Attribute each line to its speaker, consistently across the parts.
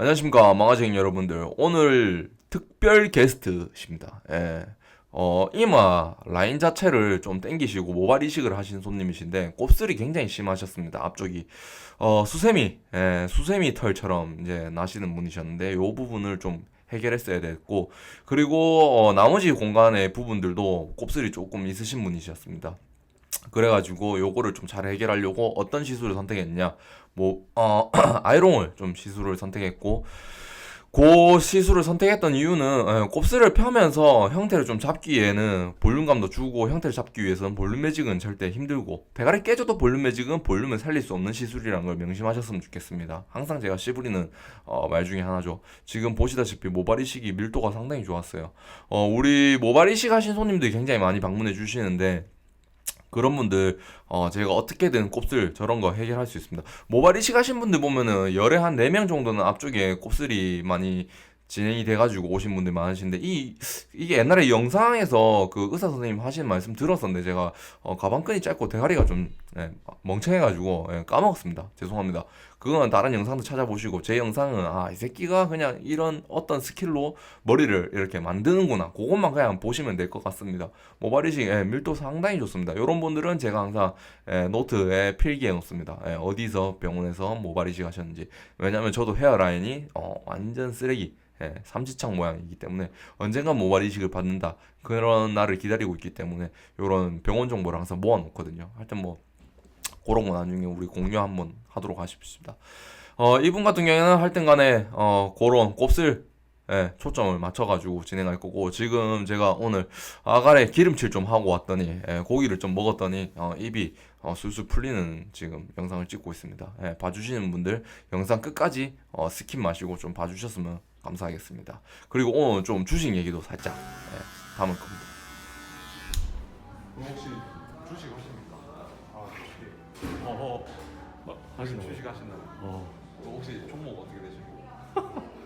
Speaker 1: 안녕하십니까 망아쟁이 여러분들. 오늘 특별 게스트십니다. 예. 어 이마 라인 자체를 좀 땡기시고 모발 이식을 하신 손님이신데 곱슬이 굉장히 심하셨습니다 앞쪽이. 어 수세미. 예, 수세미 털처럼 이제 나시는 분이셨는데 요 부분을 좀 해결했어야 됐고 그리고 어, 나머지 공간의 부분들도 곱슬이 조금 있으신 분이셨습니다 그래가지고 요거를 좀 잘 해결하려고 어떤 시술을 선택했냐 뭐 어, 아이롱을 좀 시술을 선택했고 그 시술을 선택했던 이유는 예, 곱슬을 펴면서 형태를 좀 잡기에는 볼륨감도 주고 형태를 잡기 위해서는 볼륨 매직은 절대 힘들고 대가리 깨져도 볼륨 매직은 볼륨을 살릴 수 없는 시술이라는 걸 명심하셨으면 좋겠습니다. 항상 제가 씨부리는 어, 말 중에 하나죠. 지금 보시다시피 모발 이식이 밀도가 상당히 좋았어요. 어, 우리 모발 이식 하신 손님들이 굉장히 많이 방문해 주시는데 그런 분들 어 제가 어떻게든 곱슬 저런 거 해결할 수 있습니다. 모발 이식 하신 분들 보면은 열에 한 4명 정도는 앞쪽에 곱슬이 많이 진행이 돼가지고 오신 분들 많으신데 이 이게 옛날에 영상에서 그 의사 선생님 하신 말씀 들었었는데 제가 어, 가방끈이 짧고 대가리가 좀 예, 멍청해가지고 예, 까먹었습니다. 죄송합니다. 그건 다른 영상도 찾아보시고 제 영상은 아 이 새끼가 그냥 이런 어떤 스킬로 머리를 이렇게 만드는구나 그것만 그냥 보시면 될 것 같습니다. 모발이식 예, 밀도 상당히 좋습니다. 이런 분들은 제가 항상 예, 노트에 필기해 놓습니다. 예, 어디서 병원에서 모발이식 하셨는지 왜냐면 저도 헤어라인이 어, 완전 쓰레기 예, 삼지창 모양이기 때문에 언젠간 모발 이식을 받는다 그런 날을 기다리고 있기 때문에 이런 병원 정보를 항상 모아 놓거든요. 하여튼 뭐 그런 거 나중에 우리 공유 한번 하도록 하십시다. 어, 이분 같은 경우에는 하여튼 간에 어, 그런 곱슬 예, 초점을 맞춰가지고 진행할 거고 지금 제가 오늘 아가래 기름칠 좀 하고 왔더니 예, 고기를 좀 먹었더니 어, 입이 어, 술술 풀리는 지금 영상을 찍고 있습니다. 예, 봐주시는 분들 영상 끝까지 어, 스킵 마시고 좀 봐주셨으면 감사하겠습니다. 그리고 오늘 좀 주식 얘기도 살짝 예, 담을 겁니다.
Speaker 2: 혹시 주식 하십니까? 아, 주식. 어허.
Speaker 3: 하시나요?
Speaker 2: 주식 하신다고.
Speaker 3: 어,
Speaker 2: 또 혹시 종목 어떻게 되시고?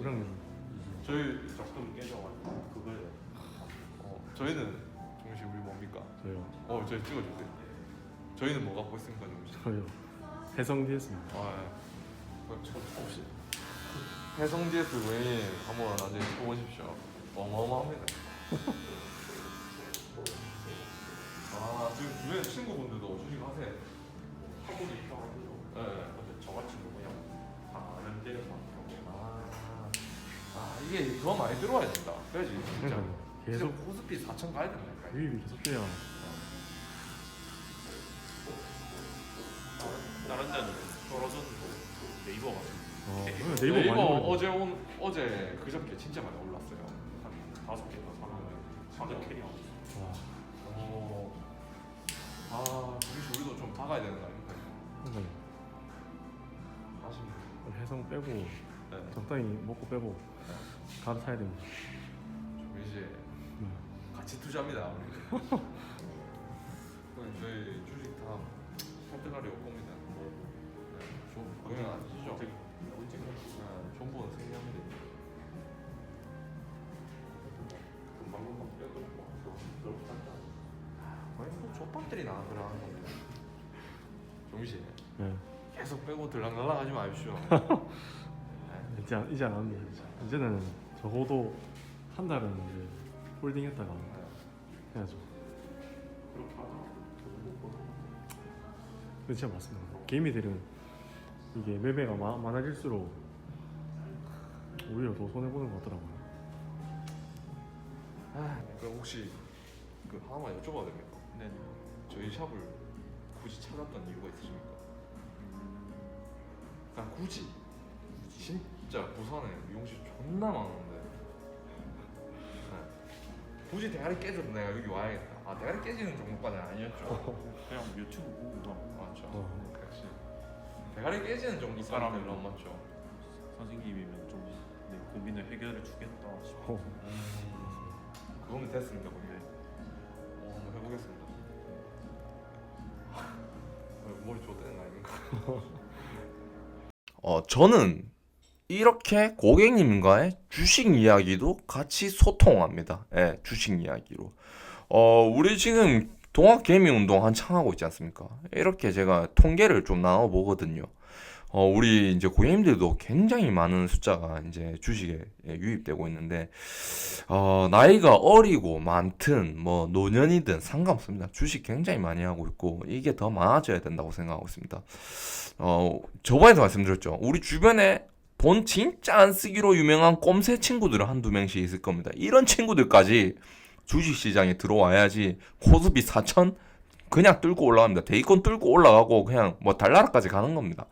Speaker 3: 그럼요.
Speaker 2: 저희 적금 깨져가지고 그걸 어, 저희는 종시 우리 뭡니까?
Speaker 3: 저요.
Speaker 2: 어 저희 찍어주세요. 저희는 뭐 갖고 있습니까 종시?
Speaker 3: 저요. 해성 DS입니다.
Speaker 2: 아, 예. 저 혹시 해성 DS 외에 한번 나중에 보십시오. 어마어마합니다. 아 지금 주변 친구분들도 조심하세요.
Speaker 4: 한국이 있다고.
Speaker 2: 이게 더 많이 들어와야 된다. 그래야지 진짜.
Speaker 3: 그러니까요. 계속
Speaker 2: 진짜 고스피 4천 가야 된다니까.
Speaker 3: 유입이 계속 돼야
Speaker 4: 다른 데는 떨어졌는데 네이버 같은
Speaker 3: 어,
Speaker 4: 네이버.
Speaker 2: 네이버, 어제 온 어제 그저께 진짜 많이 올랐어요.
Speaker 4: 한 다섯 개가 사면 사전 캐리어
Speaker 3: 와,
Speaker 2: 오. 아, 우리 우리도 좀 다가야 되는 거 아닙니까?
Speaker 3: 그러니까요.
Speaker 2: 아쉽네.
Speaker 3: 해성 빼고
Speaker 2: 네.
Speaker 3: 적당히 먹고 빼고 갈아타야 됩니다.
Speaker 2: 좀 이제
Speaker 3: 네.
Speaker 2: 같이 투자합니다. 우리. 그럼 저희 주식 다 설득하려 올 겁니다. 네. 좀 보면 아시죠?
Speaker 4: 어떻게 언제
Speaker 2: 네, 정보는 생략합니다.
Speaker 4: 금방 금방 빼고 한다
Speaker 2: 거의 뭐 족밥들이 나들어가는 겁니다. 종시
Speaker 3: 네.
Speaker 2: 계속 빼고 들락날락 하지 마십시오.
Speaker 3: 이제 안- 이제 안 합니다. 이제. 이제는 적어도 한 달은 이제 홀딩했다가 해야죠.
Speaker 4: 하다
Speaker 3: 그 진짜 맞습니다. 개미들은 이게 매매가 마, 많아질수록 오히려 더 손해 보는 것 같더라고요.
Speaker 2: 아, 그럼 혹시 그 하나만 여쭤봐도 됩니까?
Speaker 4: 네
Speaker 2: 저희 샵을 굳이 찾았던 이유가 있으십니까? 그냥 굳이 진짜 부산에 미용실 존나 많은데. 네. 굳이 대가리 깨져도 내가 여기 와야겠다. 아 대가리 깨지는 정도까지는 아니었죠.
Speaker 4: 그냥 유튜브 보고 막
Speaker 2: 맞죠.
Speaker 3: 어.
Speaker 2: 역시. 대가리 깨지는 별로 안 맞죠.
Speaker 4: 선생님이면 좀 내 고민을 해결해 주겠다 싶어.
Speaker 3: 어,
Speaker 2: 음, 그거면 됐습니다 거기 어, 한번 해보겠습니다. 어, 머리 좋다는 거 아닙니까? 어, 저는 이렇게 고객님과의 주식 이야기도 같이 소통합니다. 예, 주식 이야기로. 어, 우리 지금
Speaker 1: 동학 개미 운동 한창 하고 있지 않습니까? 이렇게 제가 통계를 좀 나눠 보거든요. 어, 우리 이제 고객님들도 굉장히 많은 숫자가 이제 주식에 예, 유입되고 있는데, 어, 나이가 어리고 많든, 뭐, 노년이든 상관없습니다. 주식 굉장히 많이 하고 있고, 이게 더 많아져야 된다고 생각하고 있습니다. 어, 저번에도 말씀드렸죠. 우리 주변에 돈 진짜 안 쓰기로 유명한 꼼새 친구들은 한두 명씩 있을 겁니다. 이런 친구들까지 주식 시장에 들어와야지 코스피 4천 그냥 뚫고 올라갑니다. 대이권 뚫고 올라가고 그냥 뭐 달나라까지 가는 겁니다.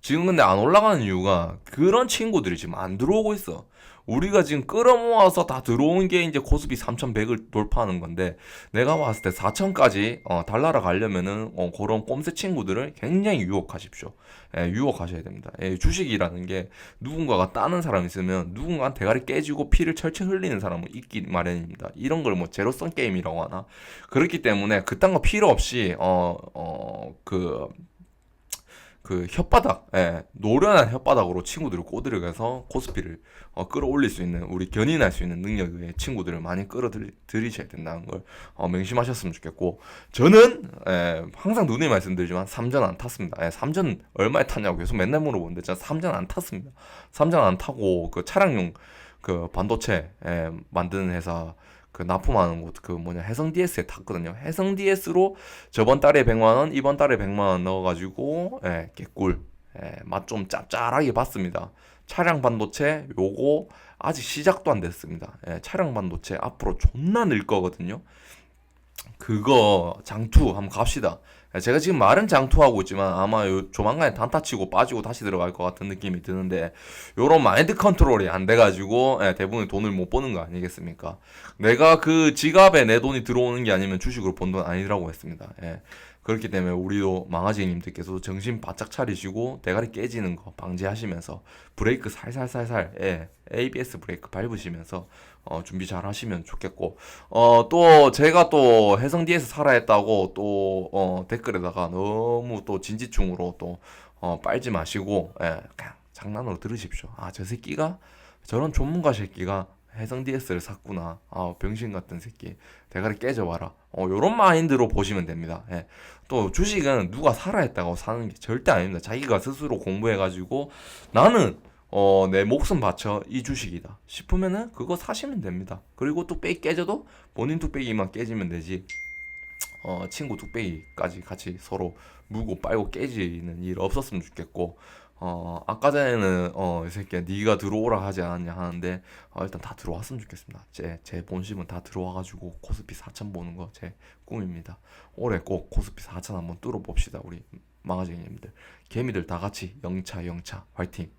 Speaker 1: 지금 근데 안 올라가는 이유가 그런 친구들이 지금 안 들어오고 있어. 우리가 지금 끌어모아서 다 들어온 게 이제 코스피 3,100을 돌파하는 건데 내가 봤을 때 4,000까지 어, 달나라 가려면은 어, 그런 꼼새 친구들을 굉장히 유혹하십시오. 예, 유혹하셔야 됩니다. 예, 주식이라는 게 누군가가 따는 사람 있으면 누군가 대가리 깨지고 피를 철철 흘리는 사람은 있기 마련입니다. 이런 걸 뭐 제로섬 게임이라고 하나 그렇기 때문에 그딴 거 필요 없이 어 어 그 그 혓바닥, 예, 노련한 혓바닥으로 친구들을 꼬드려서 코스피를 어, 끌어올릴 수 있는 우리 견인할 수 있는 능력의 친구들을 많이 끌어들이셔야 된다는 걸 어, 명심하셨으면 좋겠고 저는 예, 항상 누누이 말씀드리지만 삼전 안 탔습니다. 예, 삼전 얼마에 탔냐고 계속 맨날 물어보는데 제가 삼전 안 탔습니다. 삼전 안 타고 그 차량용 그 반도체 예, 만드는 회사 그 납품하는 곳 그 뭐냐 해성 DS에 탔거든요. 해성 DS로 저번 달에 100만 원, 이번 달에 100만 원 넣어가지고 예, 개꿀 예, 맛 좀 짭짤하게 봤습니다. 차량 반도체 요거 아직 시작도 안 됐습니다. 예, 차량 반도체 앞으로 존나 늘 거거든요. 그거 장투 한번 갑시다. 예, 제가 지금 말은 장투하고 있지만 아마 요 조만간에 단타 치고 빠지고 다시 들어갈 것 같은 느낌이 드는데 요런 마인드 컨트롤이 안 돼가지고 예, 대부분 돈을 못 버는 거 아니겠습니까? 내가 그 지갑에 내 돈이 들어오는 게 아니면 주식으로 번 돈 아니라고 했습니다. 예. 그렇기 때문에 우리도 망아지님들께서 정신 바짝 차리시고 대가리 깨지는 거 방지하시면서 브레이크 살살살살 예, ABS 브레이크 밟으시면서 어, 준비 잘 하시면 좋겠고 어, 또 제가 또 해성 D에서 살아 했다고 또 어, 댓글에다가 너무 또 진지충으로 또 어, 빨지 마시고 예, 그냥 장난으로 들으십시오. 아 저 새끼가 저런 전문가 새끼가 해성 DS를 샀구나. 아, 병신 같은 새끼. 대가리 깨져봐라. 어, 요런 마인드로 보시면 됩니다. 예. 또 주식은 누가 살아 했다고 사는 게 절대 아닙니다. 자기가 스스로 공부해가지고 나는 어, 내 목숨 바쳐 이 주식이다 싶으면은 그거 사시면 됩니다. 그리고 뚝배기 깨져도 본인 뚝배기만 깨지면 되지. 어, 친구 뚝배기까지 같이 서로 물고 빨고 깨지는 일 없었으면 좋겠고 어, 아까 전에는 어, 이 새끼야 네가 들어오라 하지 않았냐 하는데 어, 일단 다 들어왔으면 좋겠습니다. 제, 제 본심은 다 들어와가지고 코스피 4천 보는 거 제 꿈입니다. 올해 꼭 코스피 4천 한번 뚫어봅시다 우리 망아쟁이님들 개미들 다 같이 영차 영차 화이팅